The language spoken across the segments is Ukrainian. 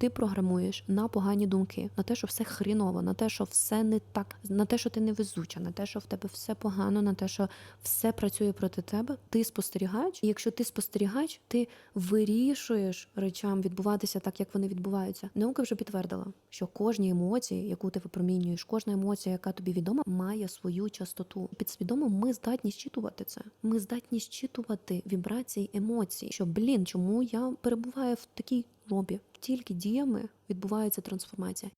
ти програмуєш на погані думки, на те, що все хріново, на те, що все не так, на те, що ти невезуча, на те, що в тебе все погано, на те, що все працює проти тебе. Ти спостерігач, і якщо ти спостерігач, ти вирішуєш речам відбуватися так, як вони відбуваються. Наука вже підтвердила, що кожні емоції, яку ти випромінюєш, кожна емоція, яка тобі відома, має свою частоту. Підсвідомо ми здатні щитувати це. Ми здатні щитувати вібрації емоцій. Що блін, чому я перебуваю в такій робі? Тільки діями відбувається трансформація.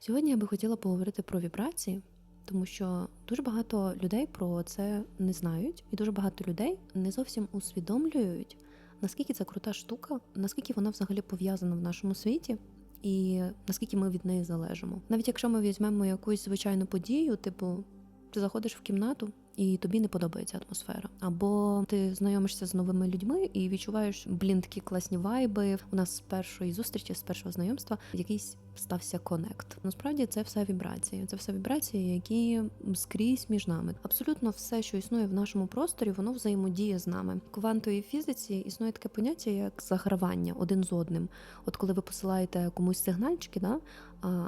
Сьогодні я би хотіла поговорити про вібрації, тому що дуже багато людей про це не знають, і дуже багато людей не зовсім усвідомлюють, наскільки це крута штука, наскільки вона взагалі пов'язана в нашому світі. І наскільки ми від неї залежимо, навіть якщо ми візьмемо якусь звичайну подію, типу ти заходиш в кімнату і тобі не подобається атмосфера, або ти знайомишся з новими людьми і відчуваєш блін такі класні вайби. У нас з першої зустрічі, з першого знайомства, якийсь стався конект. Насправді це все вібрації. Це все вібрації, які скрізь між нами. Абсолютно все, що існує в нашому просторі, воно взаємодіє з нами. В квантовій фізиці існує таке поняття, як загравання один з одним. От коли ви посилаєте комусь сигнальчики, да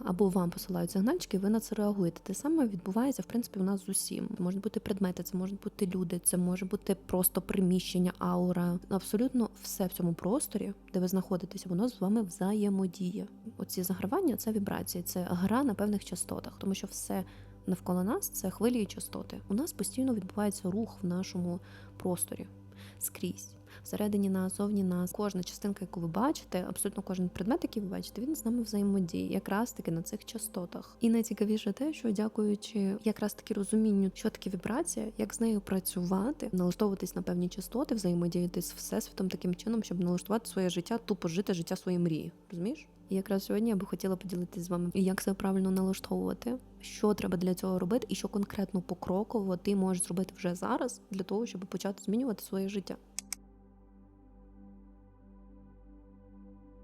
або вам посилають сигнальчики, ви на це реагуєте. Те саме відбувається в принципі у нас з усім. Це можуть бути предмети, це можуть бути люди, це може бути просто приміщення, аура. Абсолютно все в цьому просторі, де ви знаходитеся, воно з вами взаємодіє. Оці загравання це вібрації, це гра на певних частотах, тому що все. Навколо нас це хвилі і частоти. У нас постійно відбувається рух в нашому просторі скрізь всередині нас, зовні нас. Кожна частинка, яку ви бачите, абсолютно кожен предмет, який ви бачите, він з нами взаємодіє, якраз таки на цих частотах. І найцікавіше те, що дякуючи якраз таки розумінню, що таке вібрація, як з нею працювати, налаштовуватись на певні частоти, взаємодіяти з всесвітом таким чином, щоб налаштувати своє життя, тупо жити життя своєї мрії. Розумієш? І якраз сьогодні я би хотіла поділитися з вами, як це правильно налаштовувати, що треба для цього робити, і що конкретно покроково ти можеш зробити вже зараз для того, щоб почати змінювати своє життя.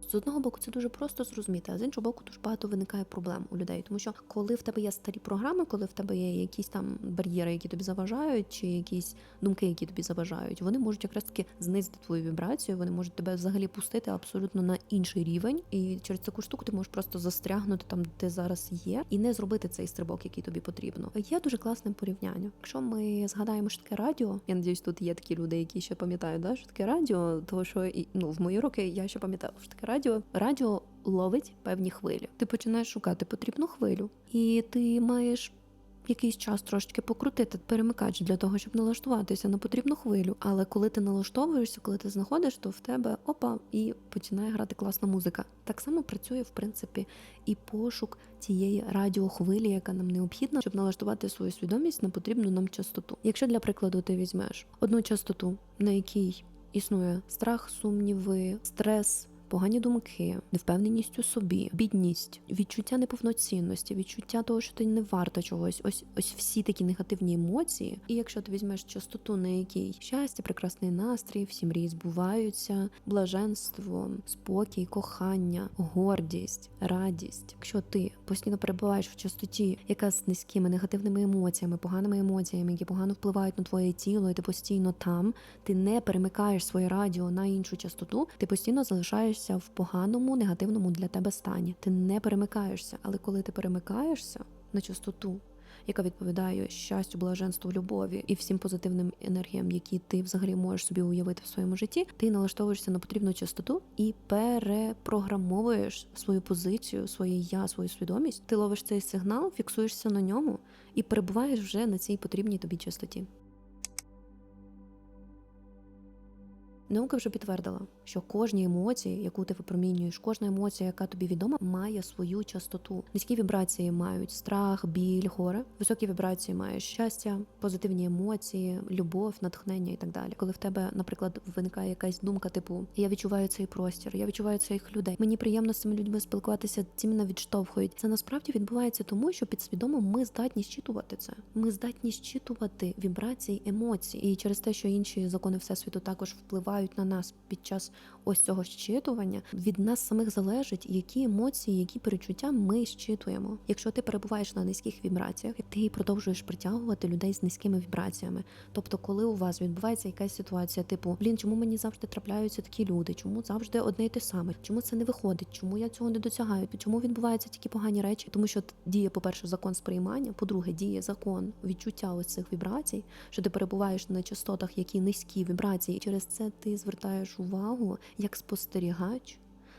З одного боку, це дуже просто зрозуміти, а з іншого боку, дуже багато виникає проблем у людей. Тому що коли в тебе є старі програми, коли в тебе є якісь там бар'єри, які тобі заважають, чи якісь думки, які тобі заважають, вони можуть якраз таки знизити твою вібрацію, вони можуть тебе взагалі пустити абсолютно на інший рівень. І через таку штуку ти можеш просто застрягнути там, де ти зараз є, і не зробити цей стрибок, який тобі потрібно. Є дуже класне порівняння. Якщо ми згадаємо, що таке радіо, я надіюсь, тут є такі люди, які ще пам'ятають, да, що таке радіо, тому що і ну в мої роки я ще пам'ятала, що таке радіо. Радіо ловить певні хвилі. Ти починаєш шукати потрібну хвилю, і ти маєш якийсь час трошечки покрутити перемикач для того, щоб налаштуватися на потрібну хвилю. Але коли ти налаштовуєшся, коли ти знаходиш, то в тебе опа, і починає грати класна музика. Так само працює, в принципі, і пошук тієї радіохвилі, яка нам необхідна, щоб налаштувати свою свідомість на потрібну нам частоту. Якщо для прикладу ти візьмеш одну частоту, на якій існує страх, сумніви, стрес. Погані думки, невпевненість у собі, бідність, відчуття неповноцінності, відчуття того, що ти не варта чогось. Ось ось всі такі негативні емоції. І якщо ти візьмеш частоту, на якій щастя, прекрасний настрій, всі мрії збуваються, блаженство, спокій, кохання, гордість, радість. Якщо ти постійно перебуваєш в частоті, яка з низькими негативними емоціями, поганими емоціями, які погано впливають на твоє тіло, і ти постійно там, ти не перемикаєш своє радіо на іншу частоту, ти постійно залишаєш знаходишся в поганому, негативному для тебе стані. Ти не перемикаєшся, але коли ти перемикаєшся на частоту, яка відповідає щастю, блаженству, любові і всім позитивним енергіям, які ти взагалі можеш собі уявити в своєму житті, ти налаштовуєшся на потрібну частоту і перепрограмовуєш свою позицію, своє я, свою свідомість. Ти ловиш цей сигнал, фіксуєшся на ньому і перебуваєш вже на цій потрібній тобі частоті. Наука вже підтвердила, що кожні емоції, яку ти випромінюєш, кожна емоція, яка тобі відома, має свою частоту. Низькі вібрації мають страх, біль, горе. Високі вібрації мають щастя, позитивні емоції, любов, натхнення і так далі. Коли в тебе, наприклад, виникає якась думка, типу Я відчуваю цей простір, я відчуваю цих людей. Мені приємно з цими людьми спілкуватися, ці мене відштовхують. Це насправді відбувається тому, що підсвідомо ми здатні щитувати це. Ми здатні щитувати вібрації емоцій, і через те, що інші закони всесвіту також впливають впливають на нас під час ось цього щитування, від нас самих залежить, які емоції, які перечуття ми щитуємо. Якщо ти перебуваєш на низьких вібраціях, ти продовжуєш притягувати людей з низькими вібраціями. Тобто, коли у вас відбувається якась ситуація, типу блін, чому мені завжди трапляються такі люди? Чому завжди одне й те саме? Чому це не виходить? Чому я цього не досягаю? Чому відбуваються такі погані речі? Тому що діє, по-перше, закон сприймання, по-друге, діє закон відчуття ось цих вібрацій, що ти перебуваєш на частотах, які низькі вібрації. і Через це ти звертаєш увагу як спостерігач.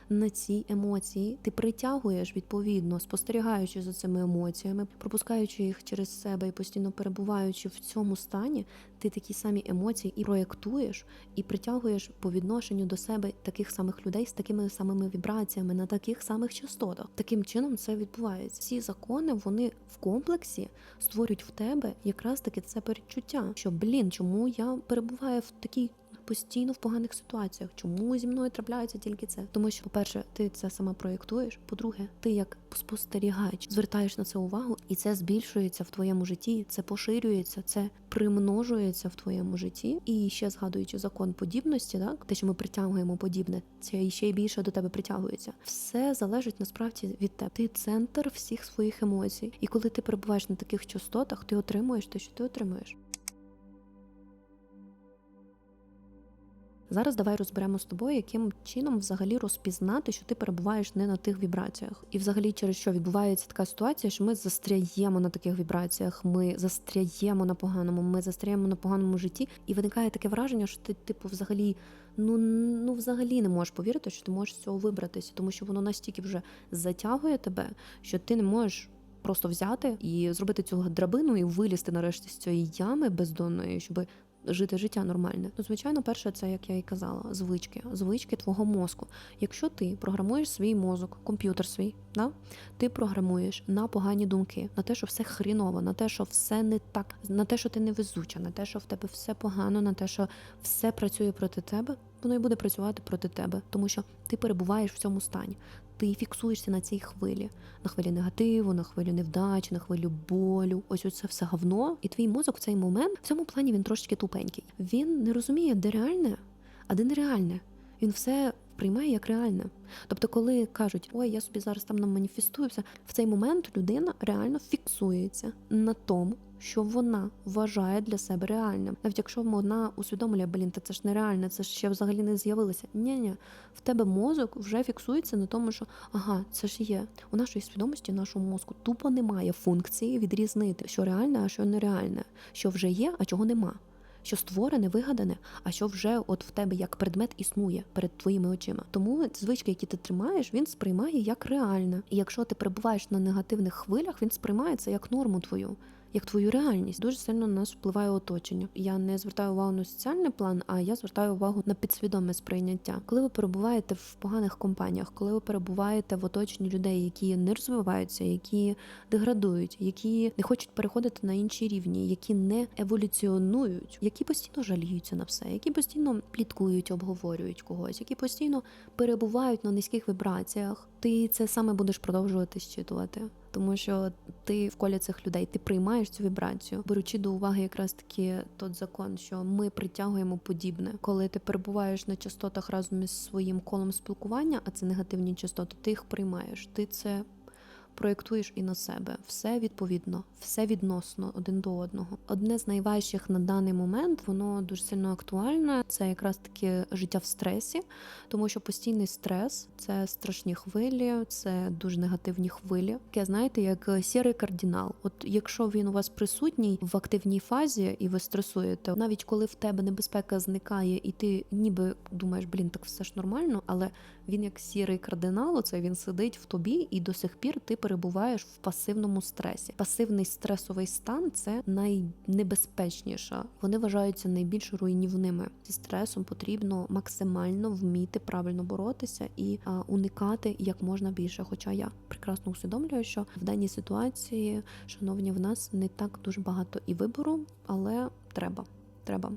На ці емоції ти притягуєш відповідно, спостерігаючи за цими емоціями, пропускаючи їх через себе і постійно перебуваючи в цьому стані, ти такі самі емоції і проєктуєш, і притягуєш по відношенню до себе таких самих людей з такими самими вібраціями на таких самих частотах. Таким чином це відбувається. Ці закони вони в комплексі створюють в тебе якраз таки це передчуття, що блін, чому я перебуваю в такій постійно в поганих ситуаціях. Чому зі мною трапляється тільки це? Тому що, по-перше, ти це сама проєктуєш. По-друге, ти як спостерігач звертаєш на це увагу, і це збільшується в твоєму житті, це поширюється, це примножується в твоєму житті. І ще згадуючи закон подібності, так те, що ми притягуємо подібне, це ще й більше до тебе притягується. Все залежить насправді від тебе. Ти центр всіх своїх емоцій. І коли ти перебуваєш на таких частотах, ти отримуєш те, що ти отримуєш. Зараз давай розберемо з тобою, яким чином взагалі розпізнати, що ти перебуваєш не на тих вібраціях, і взагалі через що відбувається така ситуація, що ми застряємо на таких вібраціях, ми застряємо на поганому, ми застряємо на поганому житті, і виникає таке враження, що ти, типу, взагалі. Ну ну взагалі не можеш повірити, що ти можеш з цього вибратися, тому що воно настільки вже затягує тебе, що ти не можеш просто взяти і зробити цю драбину і вилізти нарешті з цієї ями бездонної, щоб жити життя нормальне. Ну, звичайно, перше, це як я і казала, звички, звички твого мозку. Якщо ти програмуєш свій мозок, комп'ютер свій, да? ти програмуєш на погані думки, на те, що все хріново, на те, що все не так, на те, що ти не везуча, на те, що в тебе все погано, на те, що все працює проти тебе. Воно і буде працювати проти тебе, тому що ти перебуваєш в цьому стані ти фіксуєшся на цій хвилі, на хвилі негативу, на хвилю невдачі, на хвилю болю. Ось оце все говно. І твій мозок в цей момент в цьому плані він трошечки тупенький. Він не розуміє, де реальне, а де нереальне. Він все приймає як реальне. Тобто, коли кажуть, ой, я собі зараз там наманіфестуюся, в цей момент людина реально фіксується на тому, що вона вважає для себе реальним. Навіть якщо вона усвідомлює, блін, та це ж нереально, це ж ще взагалі не з'явилося. Ні, ні, в тебе мозок вже фіксується на тому, що ага, це ж є. У нашої свідомості, нашого мозку тупо немає функції відрізнити, що реальне, а що нереальне, що вже є, а чого нема що створене, вигадане, а що вже от в тебе як предмет існує перед твоїми очима. Тому звички, які ти тримаєш, він сприймає як реальне. І якщо ти перебуваєш на негативних хвилях, він сприймається як норму твою як твою реальність. Дуже сильно на нас впливає оточення. Я не звертаю увагу на соціальний план, а я звертаю увагу на підсвідоме сприйняття. Коли ви перебуваєте в поганих компаніях, коли ви перебуваєте в оточенні людей, які не розвиваються, які деградують, які не хочуть переходити на інші рівні, які не еволюціонують, які постійно жаліються на все, які постійно пліткують, обговорюють когось, які постійно перебувають на низьких вібраціях, ти це саме будеш продовжувати щитувати тому що ти в колі цих людей ти приймаєш цю вібрацію, беручи до уваги якраз таки тот закон, що ми притягуємо подібне, коли ти перебуваєш на частотах разом із своїм колом спілкування, а це негативні частоти, ти їх приймаєш. Ти це проєктуєш і на себе. Все відповідно, все відносно один до одного. Одне з найважчих на даний момент, воно дуже сильно актуальне. Це якраз таки життя в стресі, тому що постійний стрес це страшні хвилі, це дуже негативні хвилі. Таке, знаєте, як сірий кардинал. От якщо він у вас присутній в активній фазі і ви стресуєте, навіть коли в тебе небезпека зникає, і ти ніби думаєш, блін, так все ж нормально, але він як сірий кардинал, оце він сидить в тобі, і до сих пір ти перебуваєш в пасивному стресі. Пасивний стресовий стан це найнебезпечніша. Вони вважаються найбільш руйнівними. Зі стресом потрібно максимально вміти правильно боротися і а, уникати як можна більше. Хоча я прекрасно усвідомлюю, що в даній ситуації, шановні, в нас не так дуже багато і вибору, але треба. Треба.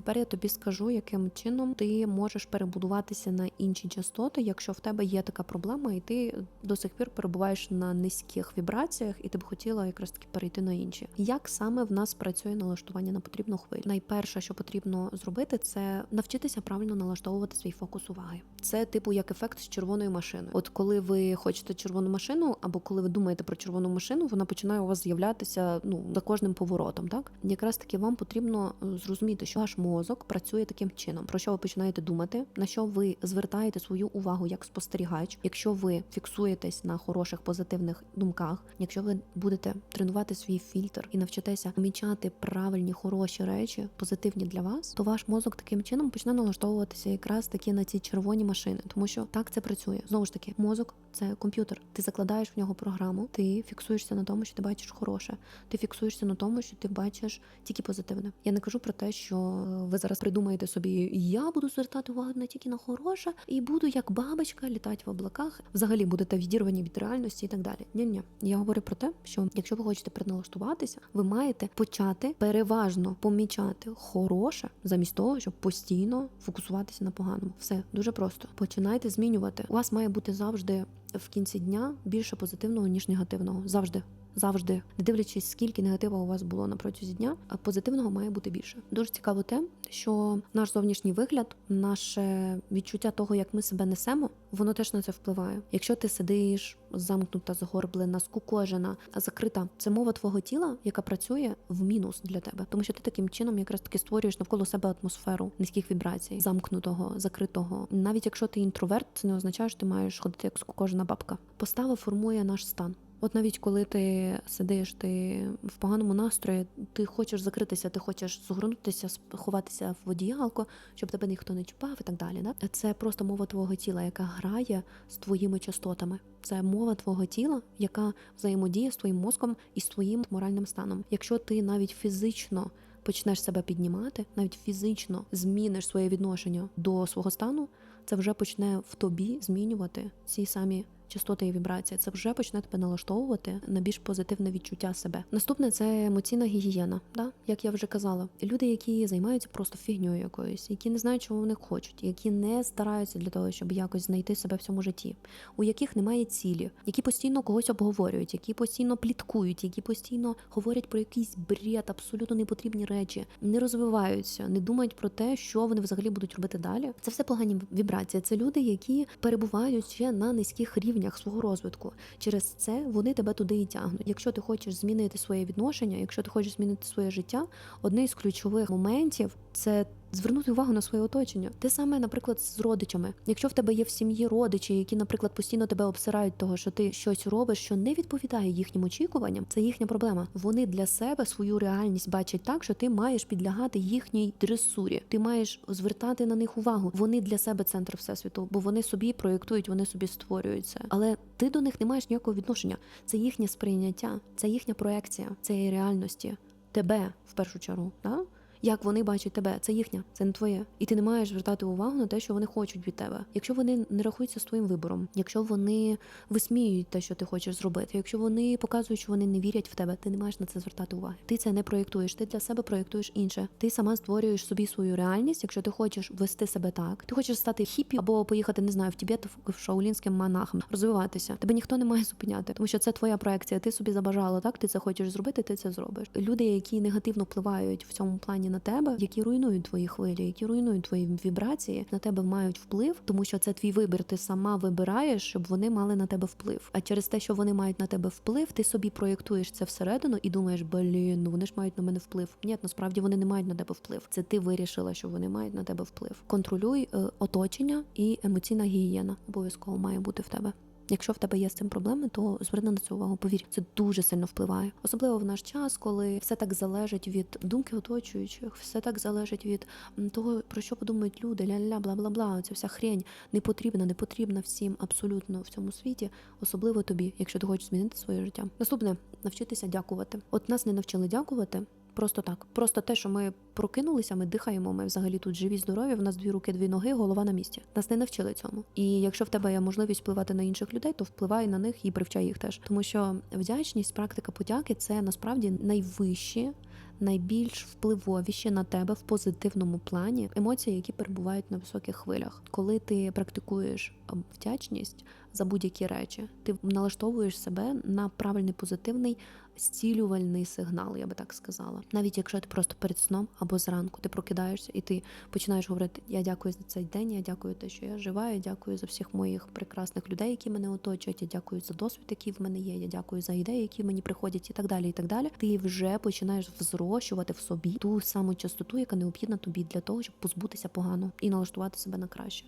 Тепер я тобі скажу, яким чином ти можеш перебудуватися на інші частоти, якщо в тебе є така проблема, і ти до сих пір перебуваєш на низьких вібраціях, і ти б хотіла якраз таки перейти на інші. Як саме в нас працює налаштування на потрібну хвилю? Найперше, що потрібно зробити, це навчитися правильно налаштовувати свій фокус уваги. Це типу як ефект з червоною машиною. От коли ви хочете червону машину, або коли ви думаєте про червону машину, вона починає у вас з'являтися ну за кожним поворотом. Так якраз таки вам потрібно зрозуміти, що ваш мозок працює таким чином. Про що ви починаєте думати, на що ви звертаєте свою увагу як спостерігач, якщо ви фіксуєтесь на хороших позитивних думках, якщо ви будете тренувати свій фільтр і навчитеся помічати правильні хороші речі, позитивні для вас, то ваш мозок таким чином почне налаштовуватися якраз таки на ці червоні машини, тому що так це працює. Знову ж таки, мозок це комп'ютер. Ти закладаєш в нього програму, ти фіксуєшся на тому, що ти бачиш хороше. Ти фіксуєшся на тому, що ти бачиш тільки позитивне. Я не кажу про те, що ви зараз придумаєте собі, я буду звертати увагу не тільки на хороше, і буду як бабочка літати в облаках. Взагалі будете відірвані від реальності і так далі. Ні, ні, я говорю про те, що якщо ви хочете переналаштуватися, ви маєте почати переважно помічати хороше, замість того, щоб постійно фокусуватися на поганому. Все дуже просто. Починайте змінювати. У вас має бути завжди в кінці дня більше позитивного ніж негативного. Завжди. Завжди, не дивлячись, скільки негатива у вас було на протязі дня, позитивного має бути більше. Дуже цікаво те, що наш зовнішній вигляд, наше відчуття того, як ми себе несемо, воно теж на це впливає. Якщо ти сидиш замкнута, згорблена, скукожена, закрита, це мова твого тіла, яка працює в мінус для тебе, тому що ти таким чином якраз таки створюєш навколо себе атмосферу низьких вібрацій, замкнутого, закритого. Навіть якщо ти інтроверт, це не означає, що ти маєш ходити як скукожена бабка. Постава формує наш стан. От навіть коли ти сидиш, ти в поганому настрої, ти хочеш закритися, ти хочеш згорнутися, ховатися в одіялко, щоб тебе ніхто не чіпав і так далі. Да? Це просто мова твого тіла, яка грає з твоїми частотами. Це мова твого тіла, яка взаємодіє з твоїм мозком і з твоїм моральним станом. Якщо ти навіть фізично почнеш себе піднімати, навіть фізично зміниш своє відношення до свого стану, це вже почне в тобі змінювати ці самі частоти і вібрації, це вже почне тебе налаштовувати на більш позитивне відчуття себе. Наступне це емоційна гігієна. Да? Як я вже казала, люди, які займаються просто фігньою якоюсь, які не знають, чого вони хочуть, які не стараються для того, щоб якось знайти себе в цьому житті, у яких немає цілі, які постійно когось обговорюють, які постійно пліткують, які постійно говорять про якийсь бред, абсолютно непотрібні речі, не розвиваються, не думають про те, що вони взагалі будуть робити далі. Це все погані вібрації. Це люди, які перебувають ще на низьких рівнях рівнях свого розвитку. Через це вони тебе туди і тягнуть. Якщо ти хочеш змінити своє відношення, якщо ти хочеш змінити своє життя, одне із ключових моментів це звернути увагу на своє оточення. Те саме, наприклад, з родичами. Якщо в тебе є в сім'ї родичі, які, наприклад, постійно тебе обсирають, того що ти щось робиш, що не відповідає їхнім очікуванням, це їхня проблема. Вони для себе свою реальність бачать так, що ти маєш підлягати їхній дресурі. Ти маєш звертати на них увагу. Вони для себе центр всесвіту, бо вони собі проєктують, вони собі створюють це. Але ти до них не маєш ніякого відношення. Це їхнє сприйняття, це їхня проекція цієї реальності. Тебе в першу чергу. Да? Як вони бачать тебе. Це їхня, це не твоє. І ти не маєш звертати увагу на те, що вони хочуть від тебе. Якщо вони не рахуються з твоїм вибором, якщо вони висміюють те, що ти хочеш зробити, якщо вони показують, що вони не вірять в тебе, ти не маєш на це звертати уваги. Ти це не проєктуєш, ти для себе проєктуєш інше. Ти сама створюєш собі свою реальність, якщо ти хочеш вести себе так. Ти хочеш стати хіпі або поїхати, не знаю, в Тібет в шаулінським монахом, розвиватися. Тебе ніхто не має зупиняти, тому що це твоя проекція. Ти собі забажала так. Ти це хочеш зробити, ти це зробиш. Люди, які негативно впливають в цьому плані на тебе, які руйнують твої хвилі, які руйнують твої вібрації, на тебе мають вплив, тому що це твій вибір. Ти сама вибираєш, щоб вони мали на тебе вплив. А через те, що вони мають на тебе вплив, ти собі проєктуєш це всередину і думаєш, блін, ну вони ж мають на мене вплив. Ні, насправді вони не мають на тебе вплив. Це ти вирішила, що вони мають на тебе вплив. Контролюй е, оточення і емоційна гігієна обов'язково має бути в тебе. Якщо в тебе є з цим проблеми, то зверни на це увагу. Повір, це дуже сильно впливає, особливо в наш час, коли все так залежить від думки оточуючих, все так залежить від того, про що подумають люди, ля-ля, бла бла бла. Ця вся хрень не потрібна, не потрібна всім абсолютно в цьому світі, особливо тобі, якщо ти хочеш змінити своє життя. Наступне навчитися дякувати. От нас не навчили дякувати. Просто так. Просто те, що ми прокинулися, ми дихаємо, ми взагалі тут живі, здорові, в нас дві руки, дві ноги, голова на місці. Нас не навчили цьому. І якщо в тебе є можливість впливати на інших людей, то впливай на них і привчай їх теж. Тому що вдячність, практика подяки це насправді найвищі найбільш впливовіші на тебе в позитивному плані емоції, які перебувають на високих хвилях. Коли ти практикуєш ем, вдячність за будь-які речі, ти налаштовуєш себе на правильний позитивний зцілювальний сигнал, я би так сказала. Навіть якщо ти просто перед сном або зранку ти прокидаєшся і ти починаєш говорити: Я дякую за цей день, я дякую те, що я жива, я дякую за всіх моїх прекрасних людей, які мене оточують. Я дякую за досвід, який в мене є. Я дякую за ідеї, які мені приходять, і так далі. І так далі. Ти вже починаєш взрощувати в собі ту саму частоту, яка необхідна тобі для того, щоб позбутися погано і налаштувати себе на краще.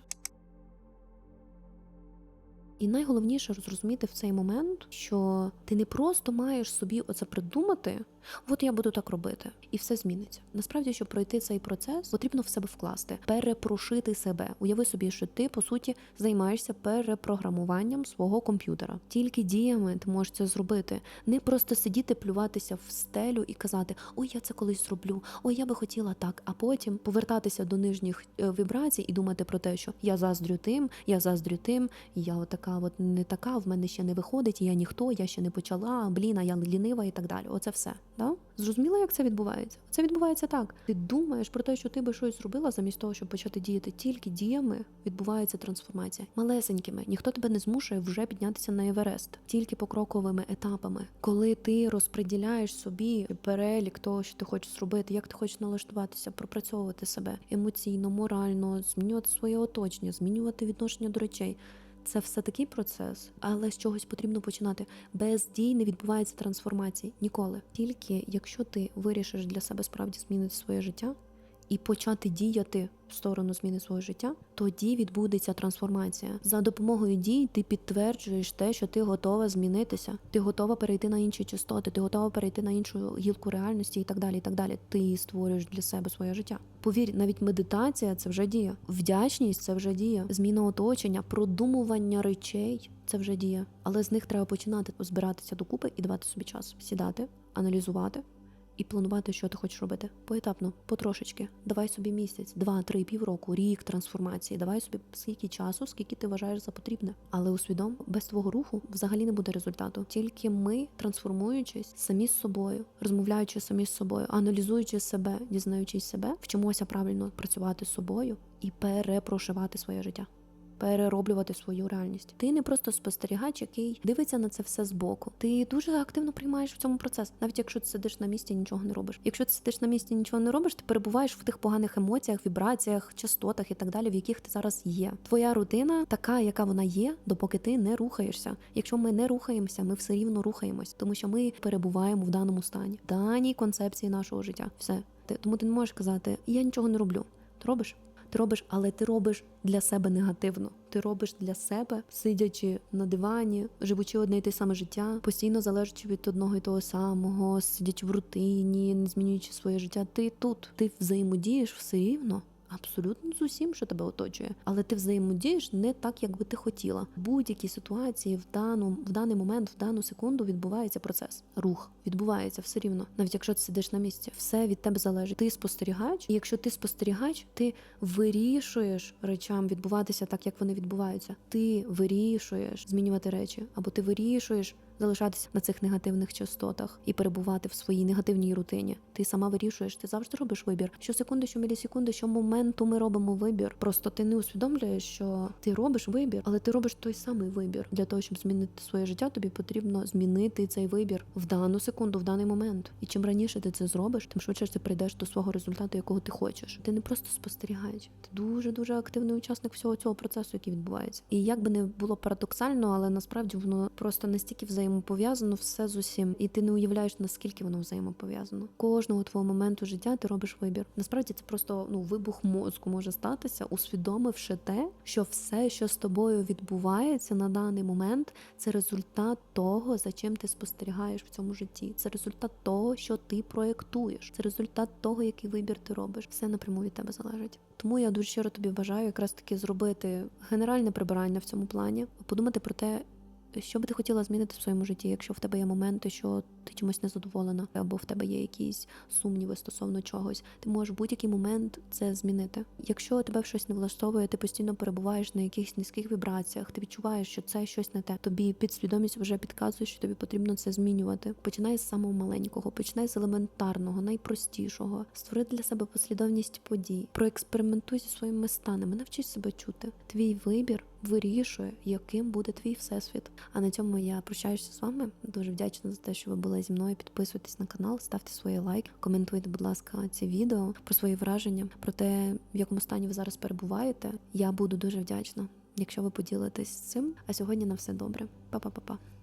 І найголовніше зрозуміти в цей момент, що ти не просто маєш собі оце придумати, от я буду так робити, і все зміниться. Насправді, щоб пройти цей процес, потрібно в себе вкласти, перепрошити себе. Уяви собі, що ти по суті займаєшся перепрограмуванням свого комп'ютера. Тільки діями ти можеш це зробити. Не просто сидіти, плюватися в стелю і казати Ой, я це колись зроблю, ой, я би хотіла так, а потім повертатися до нижніх е, вібрацій і думати про те, що я заздрю тим, я заздрю тим, я отака, от не така, в мене ще не виходить, я ніхто, я ще не почала, блін, а я лінива і так далі. Оце все. Да? Зрозуміло, як це відбувається? Це відбувається так. Ти думаєш про те, що ти би щось зробила, замість того, щоб почати діяти тільки діями, відбувається трансформація. Малесенькими ніхто тебе не змушує вже піднятися на Еверест, тільки покроковими етапами, коли ти розподіляєш собі перелік того, що ти хочеш зробити, як ти хочеш налаштуватися, пропрацьовувати себе емоційно, морально, змінювати своє оточення, змінювати відношення до речей. Це все такий процес, але з чогось потрібно починати. Без дій не відбувається трансформації ніколи. Тільки якщо ти вирішиш для себе справді змінити своє життя і почати діяти в сторону зміни свого життя, тоді відбудеться трансформація. За допомогою дій ти підтверджуєш те, що ти готова змінитися, ти готова перейти на інші частоти, ти готова перейти на іншу гілку реальності і так далі. І так далі. Ти створюєш для себе своє життя. Повір, навіть медитація це вже дія, вдячність це вже дія, зміна оточення, продумування речей це вже дія. Але з них треба починати збиратися докупи і давати собі час сідати, аналізувати і планувати, що ти хочеш робити. Поетапно, потрошечки. Давай собі місяць, два, три, півроку, рік трансформації. Давай собі скільки часу, скільки ти вважаєш за потрібне. Але усвідом, без твого руху взагалі не буде результату. Тільки ми, трансформуючись самі з собою, розмовляючи самі з собою, аналізуючи себе, дізнаючись себе, вчимося правильно працювати з собою і перепрошивати своє життя перероблювати свою реальність. Ти не просто спостерігач, який дивиться на це все збоку. Ти дуже активно приймаєш в цьому процес, навіть якщо ти сидиш на місці нічого не робиш. Якщо ти сидиш на місці нічого не робиш, ти перебуваєш в тих поганих емоціях, вібраціях, частотах і так далі, в яких ти зараз є. Твоя рутина така, яка вона є, допоки ти не рухаєшся. Якщо ми не рухаємося, ми все рівно рухаємось, тому що ми перебуваємо в даному стані, даній концепції нашого життя. Все тому ти не можеш казати, я нічого не роблю. Ти робиш? Ти робиш, але ти робиш для себе негативно. Ти робиш для себе, сидячи на дивані, живучи одне й те саме життя, постійно залежачи від одного і того самого, сидячи в рутині, не змінюючи своє життя. Ти тут, ти взаємодієш все рівно абсолютно з усім, що тебе оточує, але ти взаємодієш не так, як би ти хотіла. Будь-якій ситуації в дану в даний момент, в дану секунду відбувається процес. Рух відбувається все рівно, навіть якщо ти сидиш на місці, все від тебе залежить. Ти спостерігач, і якщо ти спостерігач, ти вирішуєш речам відбуватися так, як вони відбуваються. Ти вирішуєш змінювати речі, або ти вирішуєш залишатися на цих негативних частотах і перебувати в своїй негативній рутині. Ти сама вирішуєш, ти завжди робиш вибір. Що секунди, що мілісекунди, що моменту ми робимо вибір. Просто ти не усвідомлюєш, що ти робиш вибір, але ти робиш той самий вибір. Для того, щоб змінити своє життя, тобі потрібно змінити цей вибір в дану секунду, в даний момент. І чим раніше ти це зробиш, тим швидше ти прийдеш до свого результату, якого ти хочеш. Ти не просто спостерігаєш, ти дуже дуже активний учасник всього цього процесу, який відбувається. І як би не було парадоксально, але насправді воно просто настільки взаємодіє взаємопов'язано все з усім, і ти не уявляєш, наскільки воно взаємопов'язано. Кожного твого моменту життя ти робиш вибір. Насправді це просто ну вибух мозку може статися, усвідомивши те, що все, що з тобою відбувається на даний момент, це результат того, за чим ти спостерігаєш в цьому житті. Це результат того, що ти проєктуєш. Це результат того, який вибір ти робиш. Все напряму від тебе залежить. Тому я дуже щиро тобі бажаю якраз таки зробити генеральне прибирання в цьому плані, подумати про те, що би ти хотіла змінити в своєму житті, якщо в тебе є моменти, що ти чимось незадоволена, або в тебе є якісь сумніви стосовно чогось, ти можеш в будь-який момент це змінити. Якщо тебе щось не влаштовує, ти постійно перебуваєш на якихось низьких вібраціях, ти відчуваєш, що це щось не те. Тобі підсвідомість вже підказує, що тобі потрібно це змінювати. Починай з самого маленького, починай з елементарного, найпростішого. Створи для себе послідовність подій, проекспериментуй зі своїми станами, навчись себе чути. Твій вибір вирішує, яким буде твій всесвіт. А на цьому я прощаюся з вами. Дуже вдячна за те, що ви були зі мною. Підписуйтесь на канал, ставте свої лайки, коментуйте, будь ласка, ці відео про свої враження, про те, в якому стані ви зараз перебуваєте. Я буду дуже вдячна, якщо ви поділитесь цим. А сьогодні на все добре. Па-па-па-па.